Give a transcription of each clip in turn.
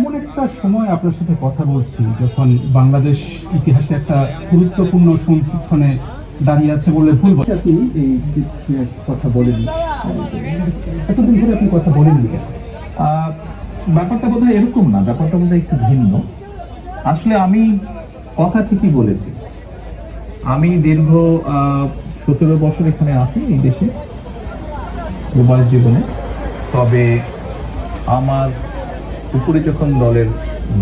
এমন একটা সময় আপনার সাথে কথা বলছি, যখন বাংলাদেশ ইতিহাসে একটা গুরুত্বপূর্ণ সংশোধনে দাঁড়িয়ে আছে বলে ভুল। আপনি এই কথা বলেন এতদিন ধরে আপনি কথা বলেননি? ব্যাপারটা বোধহয় এরকম না, ব্যাপারটা বোধহয় একটু ভিন্ন আসলে আমি কথা ঠিকই বলেছি আমি দীর্ঘ সতেরো বছর এখানে আছি এই দেশে প্রবাস জীবনে তবে আমার উপরে যখন দলের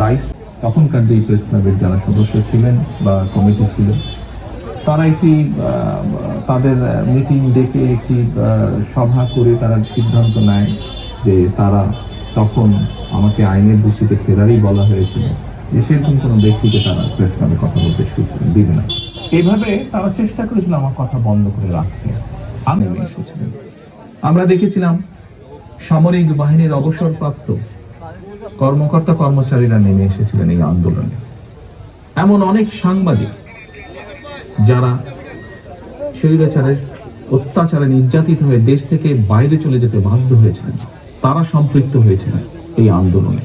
দায়িত্ব, তখনকার যেই প্রেস ক্লাবের যারা সদস্য ছিলেন বা কমিটি ছিল তারা একটি তাদের মিটিং ডেকে একটি সভা করে তারা সিদ্ধান্ত নেয় যে তারা তখন আমাকে আইনের দোষীতে ফেরারই বলা হয়েছিল যে সেরকম কোনো ব্যক্তিকে তারা প্রেস ক্লাবে কথা বলতে দিবে না। এইভাবে তারা চেষ্টা করেছিল আমার কথা বন্ধ করে রাখতে। আমি এসেছিলেন আমরা দেখেছিলাম সামরিক বাহিনীর অবসরপ্রাপ্ত কর্মকর্তা কর্মচারীরা নেমে এসেছিলেন এই আন্দোলনে। এমন অনেক সাংবাদিক যারা স্বৈরাচারের অত্যাচারে নির্যাতিত হয়ে দেশ থেকে বাইরে চলে যেতে বাধ্য হয়েছিলেন, তারা সম্পৃক্ত হয়েছিলেন এই আন্দোলনে।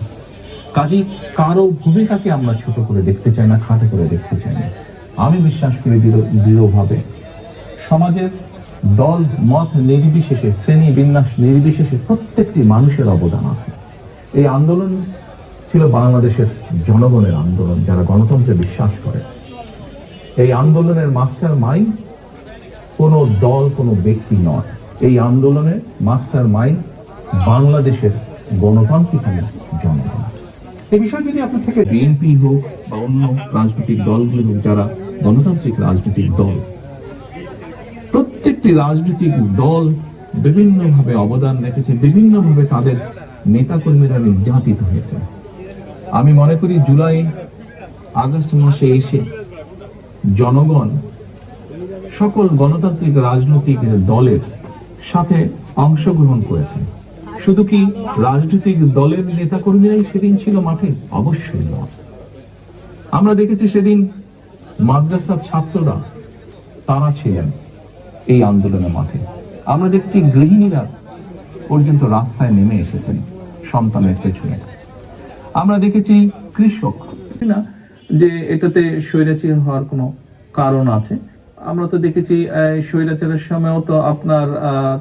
কাজেই কারও ভূমিকাকে আমরা ছোট করে দেখতে চাই না, খাটো করে দেখতে চাই না। আমি বিশ্বাস করি দৃঢ়- দৃঢ়ভাবে সমাজের দল, মত নির্বিশেষে, শ্রেণি বিন্যাস নির্বিশেষে প্রত্যেকটি মানুষের অবদান আছে। এই আন্দোলন ছিল বাংলাদেশের জনগণের আন্দোলন, যারা গণতন্ত্রে বিশ্বাস করে। এই আন্দোলনের মাস্টার মাইন্ড কোনো দল, কোনো ব্যক্তি নয়। এই আন্দোলনের মাস্টার মাইন্ড বাংলাদেশের গণতান্ত্রিক জনগণ। এই বিষয়ে যদি আপনার থেকে বিএনপি হোক বা অন্য রাজনৈতিক দলগুলো হোক, যারা গণতান্ত্রিক রাজনৈতিক দল, প্রত্যেকটি রাজনৈতিক দল বিভিন্নভাবে অবদান রেখেছে, বিভিন্নভাবে তাদের নেতাকর্মীরা নির্যাতিত হয়েছে। আমি মনে করি জুলাই, আগস্ট মাসে এসে জনগণ, সকল গণতান্ত্রিক রাজনৈতিক দলের সাথে অংশগ্রহণ করেছে। শুধু কি রাজনৈতিক দলের নেতাকর্মীরাই সেদিন ছিল মাঠে? অবশ্যই নয় আমরা দেখেছি সেদিন মাদ্রাসার ছাত্ররা, তারা ছিলেন এই আন্দোলনের মাঠে। আমরা দেখেছি গৃহিণীরা পর্যন্ত রাস্তায় নেমে এসেছেন। সন্তানের পেছনে। আমরা দেখেছি কৃষক না? যে এটাতে স্বৈরাচারী হওয়ার কোনো কারণ আছে। আমরা তো দেখেছি স্বৈরাচারের সময়ও তো আপনার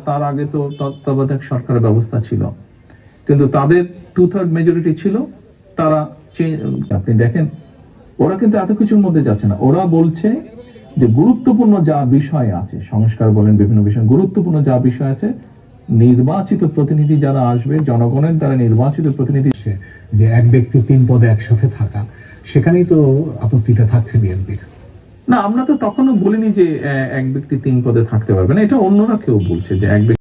তার আগে তো তত্ত্বাবধায়ক সরকারের ব্যবস্থা ছিল। কিন্তু তাদের টু থার্ড মেজরিটি ছিল, তারা আপনি দেখেন, ওরা কিন্তু এত কিছুর মধ্যে যাচ্ছে না। ওরা বলছে যে গুরুত্বপূর্ণ যা বিষয় আছে, সংস্কার বলেন বিভিন্ন বিষয়, গুরুত্বপূর্ণ যা বিষয় আছে নির্বাচিত প্রতিনিধি যারা আসবে, জনগণের দ্বারা নির্বাচিত প্রতিনিধি যে এক ব্যক্তি তিন পদে একসাথে থাকা, সেখানেই তো আপত্তিটা থাকছে বিএনপির। না, আমরা তো তখনও বলিনি যে এক ব্যক্তি তিন পদে থাকতে পারবে না। এটা অন্যরা কেউ বলছে যে, এক ব্যক্তি